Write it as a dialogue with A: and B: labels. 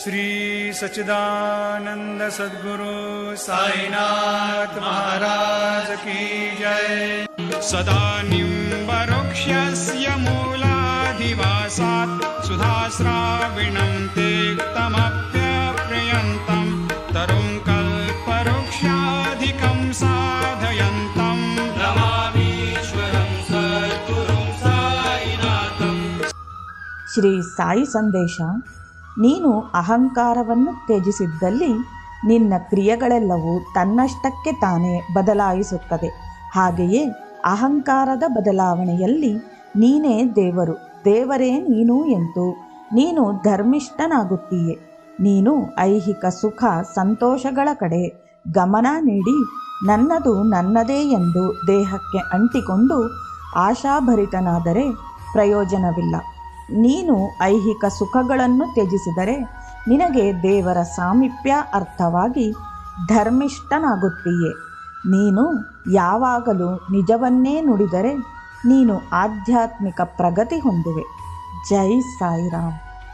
A: श्री सच्चिदानंद सद्गुरु साईनाथ महाराज की जय। सदा निम्बवृक्षस्य मूलाधिवासात् सुधास्राविणं तेक्तमप्यप्रयन्तं तरुं कल्पवृक्षाधिकं साधयन्तं। नमामीश्वरं सद्गुरुं
B: श्री साई संदेशा ನೀನು ಅಹಂಕಾರವನ್ನು ತ್ಯಜಿಸಿದ್ದಲ್ಲಿ ನಿನ್ನ ಕ್ರಿಯೆಗಳೆಲ್ಲವೂ ತನ್ನಷ್ಟಕ್ಕೆ ತಾನೇ ಬದಲಾಯಿಸುತ್ತದೆ ಹಾಗೆಯೇ ಅಹಂಕಾರದ ಬದಲಾವಣೆಯಲ್ಲಿ ನೀನೇ ದೇವರು. ದೇವರೇ ನೀನು ಎಂದು ನೀನು ಧರ್ಮಿಷ್ಠನಾಗುತ್ತೀಯೆ. ನೀನು ಐಹಿಕ ಸುಖ ಸಂತೋಷಗಳ ಕಡೆ ಗಮನ ನೀಡಿ ನನ್ನದು ನನ್ನದೇ ಎಂದು ದೇಹಕ್ಕೆ ಅಂಟಿಕೊಂಡು ಆಶಾಭರಿತನಾದರೆ ಪ್ರಯೋಜನವಿಲ್ಲ. ನೀನು ಐಹಿಕ ಸುಖಗಳನ್ನು ತ್ಯಜಿಸಿದರೆ ನಿನಗೆ ದೇವರ ಸಾಮೀಪ್ಯ ಅರ್ಥವಾಗಿ ಧರ್ಮಿಷ್ಠನಾಗುತ್ತೀಯೆ. ನೀನು ಯಾವಾಗಲೂ ನಿಜವನ್ನೇ ನುಡಿದರೆ ನೀನು ಆಧ್ಯಾತ್ಮಿಕ ಪ್ರಗತಿ ಹೊಂದುವೆ. ಜೈ ಸಾಯಿರಾಮ್.